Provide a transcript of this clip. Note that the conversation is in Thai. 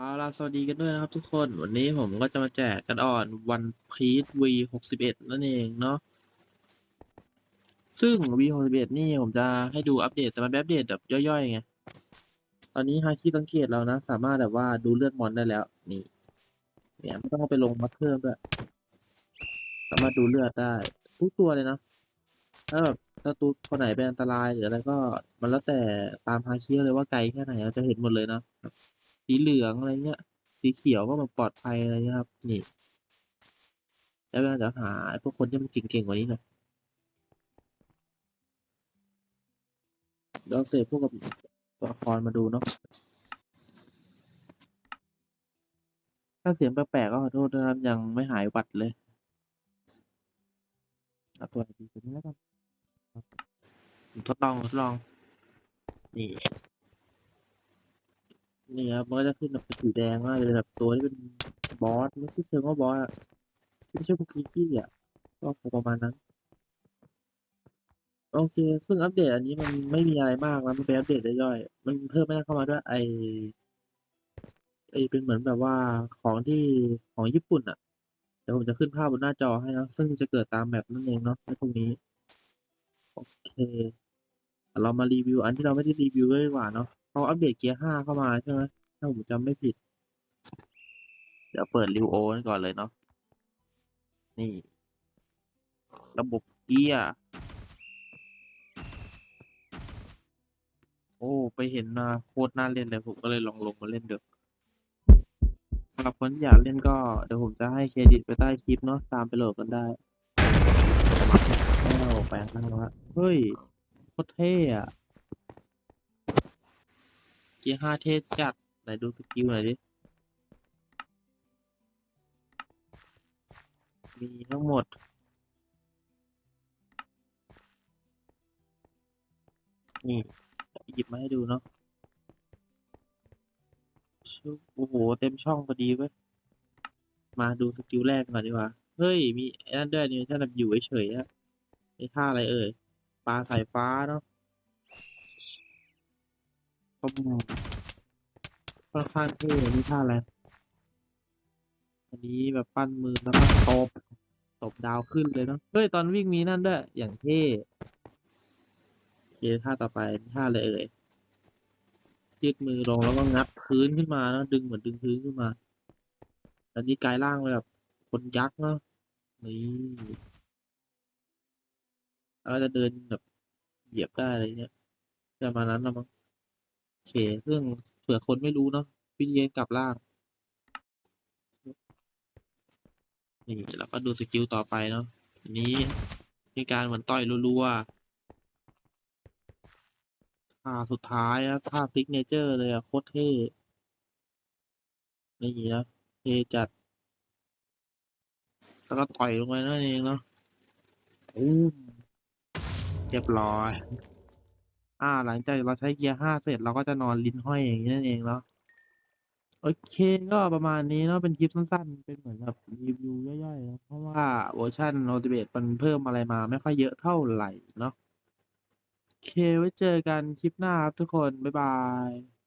เอาล่ะสวัสดีกันด้วยนะครับทุกคนวันนี้ผมก็จะมาแจกกันอ่อนวันพีท V หกสิบเอ็ดนั่นเองเนาะซึ่ง V หกสิบเอ็ดนี่ผมจะให้ดูอัปเดตแต่มันเป็นอัปเดตแบบย่อยๆไงตอนนี้ฮาคิสังเกตเรานะ สามารถแบบว่าดูเลือดมอนได้แล้ว นี่ เนี่ยไม่ต้องไปลงมัดเพิ่มด้วยสามารถดูเลือดได้ ทุกตัวเลยนะถ้าแบบถ้าตัวคนไหนเป็นอันตรายหรืออะไรก็ มันแล้วแต่ตามฮาคิเลยว่าไกลแค่ไหนเราจะเห็นหมดเลยนะแบบ สีเหลืองอะไรเงี้ย สีเขียวก็แบบปลอดภัยอะไรเงี้ยครับ นี่ แล้วเราจะหาพวกคนที่มันเก่งๆกว่านี้หน่อยเดี๋ยวเสพพวกกับตัวละครมาดูเนาะ ถ้าเสียงแปลกๆก็ขอโทษนะครับ ยังไม่หายวัดเลยเอาตัวดีตัวนี้แล้วกันทดลองทดลอง นี่ นี่ครับมันก็จะขึ้นแบบเป็นสีแดงมากเลยแบบตัวที่เป็นบอสไม่ใช่เชิงว่าบอสอะไม่ใช่พวกคิกกี้อะก็คงประมาณนั้น โอเค ซึ่งอัปเดตอันนี้มันไม่มีอะไรมากนะมันเป็นอัปเดตย่อยๆมันเพิ่มไม่ได้เข้ามาด้วยไอไอเป็นเหมือนแบบว่าของที่ของญี่ปุ่นอะเดี๋ยวผมจะขึ้นภาพบนหน้าจอให้นะซึ่งจะเกิดตามแมปนั่นเองเนาะในตรงนี้โอเค เรามารีวิวอันที่เราไม่ได้รีวิวเลยดีกว่าเนาะ เขาอัปเดตเกียร์ห้าเข้ามาใช่ไหมถ้าผมจำไม่ผิด เดี๋ยวเปิดริวโอก่อนเลยเนาะนี่ ระบบเกียร์โอ้ ไปเห็นมาโคตรน่าเล่นเลยผมก็เลยลองลงมาเล่นเดูสำหรับคนที่อยากเล่นก็เดี๋ยวผมจะให้เครดิตไปใต้คลิปเนาะตามไปโหลดกันได้แล้วแปลงร่างล้วเฮ้ยโคตรเท่อะ เกียร์ห้าเท่จัดไหนดูสกิลหน่อยดิ มีทั้งหมดนี่หยิบมาให้ดูเนาะโอ้โห เต็มช่องพอดีเว้ย มาดูสกิลแรกก่อนดีกว่า เฮ้ย มีนั่นด้วยนี่ท่านแบบอยู่เฉยๆอะไอ้ท่าอะไรเอ่ย ปลาสายฟ้าเนาะ ก็ค่อนข้างเท่นี่ท่าอะไรอันนี้แบบปั้นมือแล้วก็ตบตบดาวขึ้นเลยเนาะเฮ้ยตอนวิ่งมีนั่นด้วย อย่างเท่โอเคท่าต่อไปท่าอะไรเอ่ยยืดมือลงแล้วก็งัดพื้นขึ้นมาแล้วดึงเหมือนดึงพื้นขึ้นมาอันนี้กลายร่างเป็นแบบคนยักษ์เนาะนี่แล้วจะเดินแบบเหยียบได้อะไรเงี้ยประมาณนั้นนะมั้ง เคเรื่งเผื่อคนไม่รู้เนาะวิธีการกลับร่าง นี่แล้วก็ดูสกิลต่อไปเนาะอันนี้มีการเหมือนต่อยรัวๆท่าสุดท้ายนะท่าฟิกเนเจอร์เลยอะโคตรเท่นี่นะเทจัด แล้วก็ต่อยลงไปนั่นเองเนาะอู้เรียบร้อย อ่า หลังจากเราใช้เกียร์ห้าเสร็จเราก็จะนอนลิ้นห้อยอย่างนี้นั่นเองเนาะโอเคก็ประมาณนี้เนาะเป็นคลิปสั้นๆ เป็นเหมือนแบบรีวิวย่อยๆนะเพราะว่าเวอร์ชันโนติเบตมันเพิ่มอะไรมาไม่ค่อยเยอะเท่าไหร่เนาะโอเคไว้เจอกันคลิปหน้าครับทุกคน บ๊ายบาย